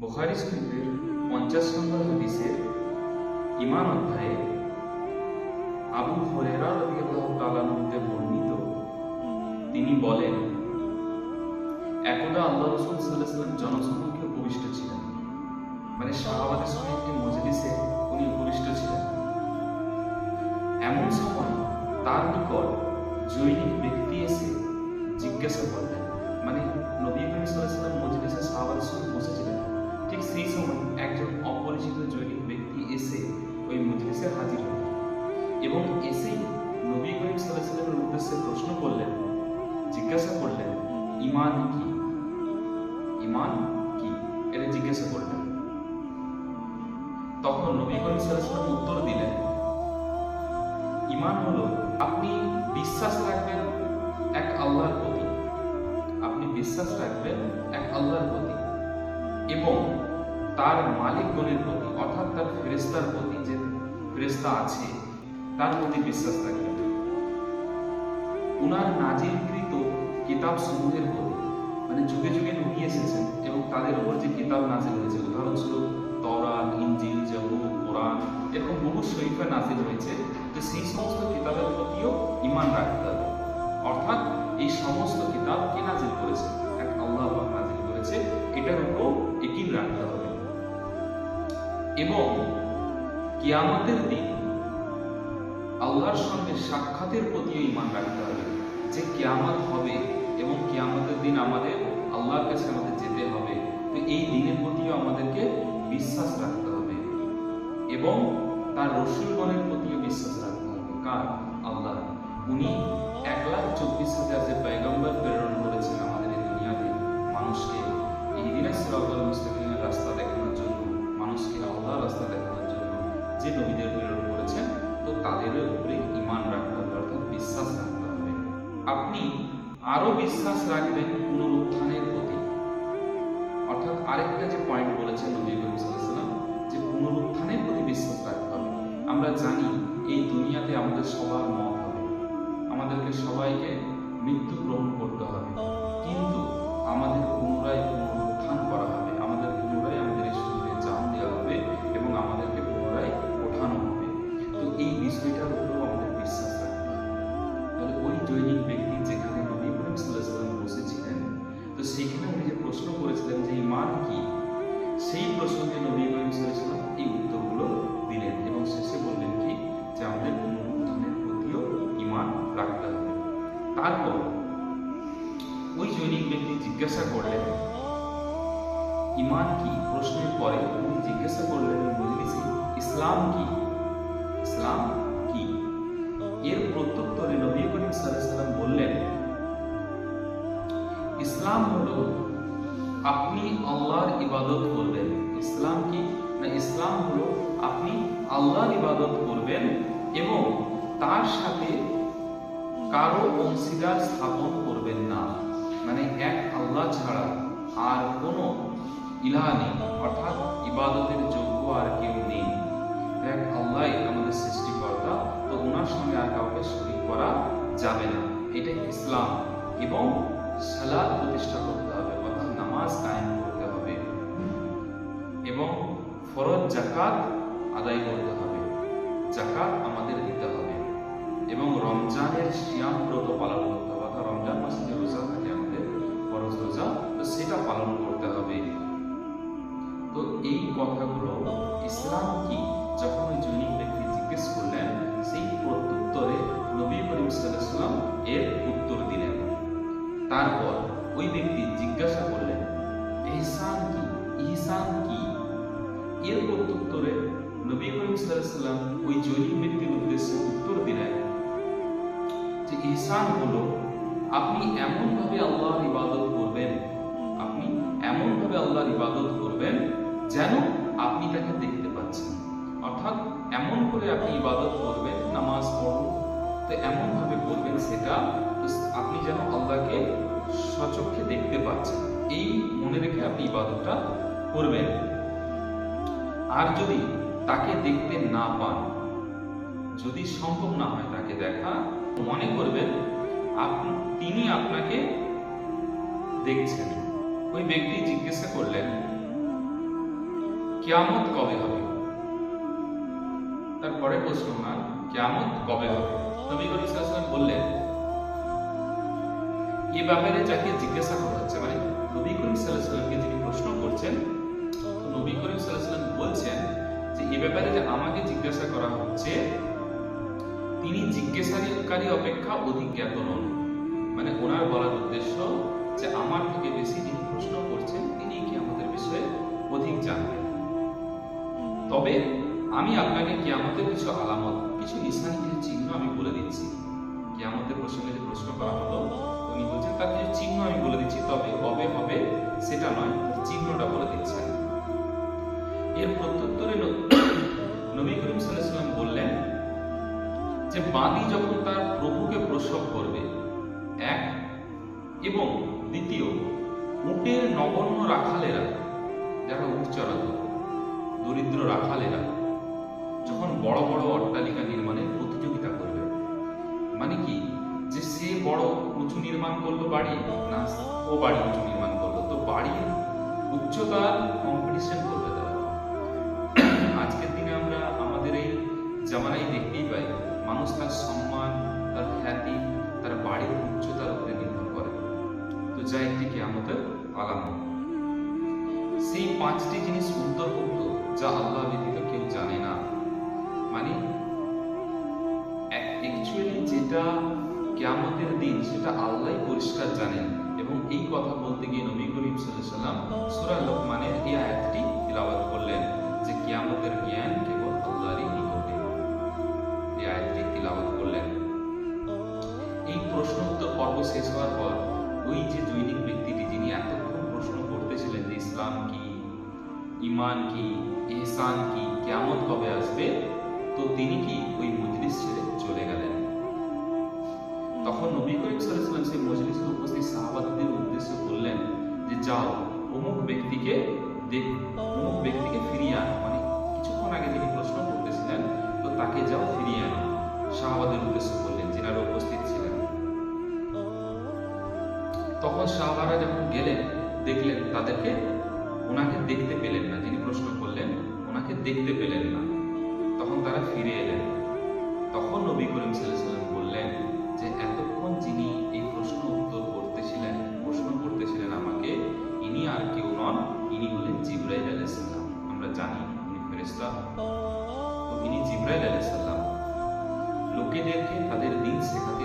বুখারী শরীফের পঞ্চাশ নম্বর হাদিসের ইমান অধ্যায়ে আবু হরেরা রাদিয়াল্লাহু বর্ণিত, তিনি বলেন, একদা আল্লাহ রসুল সাল্লাহ সাল্লাম জনসমক্ষে উপবিষ্ট ছিলেন। মানে শাহবাদের সঙ্গে একটি মজলিসে উনি উপবিষ্ট ছিলেন। এমন সময় তার নিকট জৈনিক জিজ্ঞাসা করলেন। তখন নবী করিম সাল্লাম উত্তর দিলেন ইমান হলো আপনি বিশ্বাস রাখবেন এক আল্লাহর প্রতি। আপনি বিশ্বাস রাখবেন এক আল্লাহর প্রতি এবং তার মালিক মালিকগণের প্রতি, অর্থাৎ তার ফেরেস্তার প্রতি যে ফেরেস্তা আছে, তার প্রতি বিশ্বাস রাখবেন। উনার নাজিলকৃত কিতাব সমূহের প্রতি মানে যুগে যুগে নবী এসেছেন এবং তাদের উপর যে কিতাব নাজিল হয়েছে, উদাহরণস্বরূপ তরাত ইঞ্জিল জবুর, কোরআন, এরকম বহু শরীফে নাজিল হয়েছে। যে সেই সমস্ত কিতাবের প্রতিও ইমান রাখতে হবে। অর্থাৎ এই সমস্ত কিতাব কে নাজিল করেছে? এক আল্লাহ নাজিল করেছে। এটার উপর একিন রাখতে হবে। এবং কিয়ামতের দিন আল্লাহর সঙ্গে সাক্ষাতের প্রতিও ইমান রাখতে হবে যে কিয়ামত হবে এবং কি আমাদের দিন আমাদের আল্লাহর কাছে আমাদের যেতে হবে। তো এই দিনের প্রতিও আমাদেরকে বিশ্বাস রাখতে হবে। এবং তার রসুলগণের প্রতিও বিশ্বাস রাখতে হবে। কার? আল্লাহ উনি এক লাখ চব্বিশ হাজার যে বিশ্বাস রাখবেন পুনরুত্থানের প্রতি অর্থাৎ আরেকটা যে পয়েন্ট বলেছেন নবী সাল্লাল্লাহু যে পুনরুত্থানের প্রতি বিশ্বাস রাখতে হবে। আমরা জানি এই দুনিয়াতে আমাদের সবার মত হবে। আমাদেরকে সবাইকে মৃত্যু গ্রহণ করতে হবে। কিন্তু আমাদের পুনরায় পুনরুত্থান করা হবে। সেই প্রসঙ্গে নবী করিম সাল্লাম এই উত্তরগুলো দিলেন এবং শেষে বললেন কি? যে আমাদের পুনরুত্থানের প্রতিও ইমান রাখতে হবে। তারপর ওই জৈনিক ব্যক্তি জিজ্ঞাসা করলেন ইমান কি? প্রশ্নের পরে উনি জিজ্ঞাসা করলেন, মজলিসে ইসলাম কি? ইসলাম কি? এর প্রত্যুত্তরে নবী করিম সাল্লাম বললেন, ইসলাম হলো আপনি আল্লাহর ইবাদত করবেন ইসলাম কি? না, ইসলাম হলো আপনি আল্লাহর ইবাদত করবেন এবং তার সাথে কারও অংশীদার স্থাপন করবেন না। মানে এক আল্লাহ ছাড়া আর কোনো ইলাহ নেই, অর্থাৎ ইবাদতের যোগ্য আর কেউ নেই। এক আল্লাহ আমাদের সৃষ্টিকর্তা, তো ওনার সঙ্গে আর কাউকে শরীক করা যাবে না। এটা ইসলাম এবং সালাদ প্রতিষ্ঠা করতে হবে, অর্থাৎ নামাজ কায়েম ফরজ জাকাত আদায় করতে হবে। জাকাত আমাদের দিতে হবে। এবং রমজানের সিয়াম ব্রত পালন করতে হবে। অর্থাৎ রমজান মাসে যে রোজা থাকে আমাদের, ফরজ রোজা, তো সেটা পালন করতে হবে। তো এই কথাগুলো ইসলাম কি? যখন ওই জৈনিক ব্যক্তি জিজ্ঞেস করলেন, সেই প্রত্যুত্তরে নবী করিম সাল্লাম এর উত্তর দিলেন। তারপর ওই ব্যক্তি জিজ্ঞাসা করলেন ইহসান কি? ইহসান কি? এর প্রত্যুত্তরে নবী করিম সাল্লাম ওই জৈনিক ব্যক্তির উদ্দেশ্যে উত্তর দিলেন যে ইহসান হলো, আপনি এমনভাবে আল্লাহর ইবাদত করবেন, আপনি এমনভাবে আল্লাহর ইবাদত করবেন যেন আপনি তাকে দেখতে পাচ্ছেন। অর্থাৎ এমন করে আপনি ইবাদত করবেন, নামাজ পড়ুন, তো এমন ভাবে করবেন সেটা আপনি যেন আল্লাহকে সচক্ষে দেখতে পাচ্ছেন। এই মনে রেখে আপনি ইবাদতটা করবেন। আর যদি তাকে দেখতে না পান, যদি সম্ভব না হয় তাকে দেখা, মনে করবেন আপনি তিনি আপনাকে দেখছেন। ওই ব্যক্তি জিজ্ঞাসা করলেন, কিয়ামত কবে হবে? তারপরে প্রশ্ন ওনার, কিয়ামত কবে হবে? নবী করিম বললেন, এ ব্যাপারে যাকে জিজ্ঞাসা করা হচ্ছে মানে নবী করিম সাল্লাল্লাহু আলাইহি ওয়াসাল্লামকে যিনি প্রশ্ন করছেন ব্যাপারে যে আমাকে জিজ্ঞাসা করা হচ্ছে, তিনি জিজ্ঞাসাকারী অপেক্ষা অধিক জ্ঞাত নন মানে ওনার বলার উদ্দেশ্য যে আমার থেকে বেশি যিনি প্রশ্ন করছেন তিনি কি আমাদের বিষয়ে অধিক জানবেন? তবে আমি আপনাকে কিয়ামতের কিছু আলামত, কিছু নিশানি চিহ্ন আমি বলে দিচ্ছি। কিয়ামতের প্রসঙ্গে যে প্রশ্ন করা হলো, উনি বলছেন, তার কিছু চিহ্ন আমি বলে দিচ্ছি, তবে কবে হবে সেটা নয়, চিহ্নটা বলে দিচ্ছেন। যে বাদী যখন তার প্রভুকে প্রসব করবে, এক, এবং দ্বিতীয়, উটের নগণ্য রাখালেরা, যারা উট চড়াতো দরিদ্র রাখালেরা, যখন বড় বড় অট্টালিকা নির্মাণের প্রতিযোগিতা করবে। মানে কি? যে সে বড় উঁচু নির্মাণ করল বাড়ি, না, ও বাড়ি উঁচু নির্মাণ করল। তো বাড়ির উচ্চতার কম্পিটিশন অন্তর্ভুক্ত যা আল্লাহ ব্যতীত কেউ জানে না। মানে অ্যাকচুয়ালি যেটা কেয়ামতের দিন সেটা আল্লাহ পরিষ্কার জানেন। এবং এই কথা বলতে গিয়ে নবী করিম সাল্লাল্লাহু সাল্লাম সূরা লোকমানের এই আয়াতটি ইমান কি, ইহসান কি, কিয়ামত কবে আসবে? তো তিনি কি ওই মজলিস ছেড়ে চলে গেলেন। তখন নবী করিম ওয়াসাল্লাম সেই মজলিসে উপস্থিত সাহাবাদের উদ্দেশ্যে বললেন যে, যাও, অমুক ব্যক্তিকে দেখ, অমুক ব্যক্তিকে ফিরিয়ে আনো। মানে কিছুক্ষণ আগে তিনি প্রশ্ন করতেছিলেন, তো তাকে যাও ফিরিয়ে আনো। সাহাবাদের উদ্দেশ্যে বললেন যেনারা উপস্থিত ছিলেন। তখন সাহাবারা যখন গেলেন, দেখলেন তাদেরকে ওনাকে দেখতে পেলেন না, যিনি প্রশ্ন করলেন, ওনাকে দেখতে পেলেন না। তখন তারা ফিরে এলেন। তখন নবী করিম ওয়াসাল্লাম বললেন যে, এতক্ষণ যিনি এই প্রশ্ন উত্তর করতেছিলেন, প্রশ্ন করতেছিলেন আমাকে, ইনি আর কেউ নন, ইনি হলেন জিব্রাইল আলাইহিস সালাম। আমরা জানি ইনি ফেরেশতা। তো ইনি জিব্রাইল আলাইহিস সালাম। লোকেদেরকে তাদের দিন শেখাতে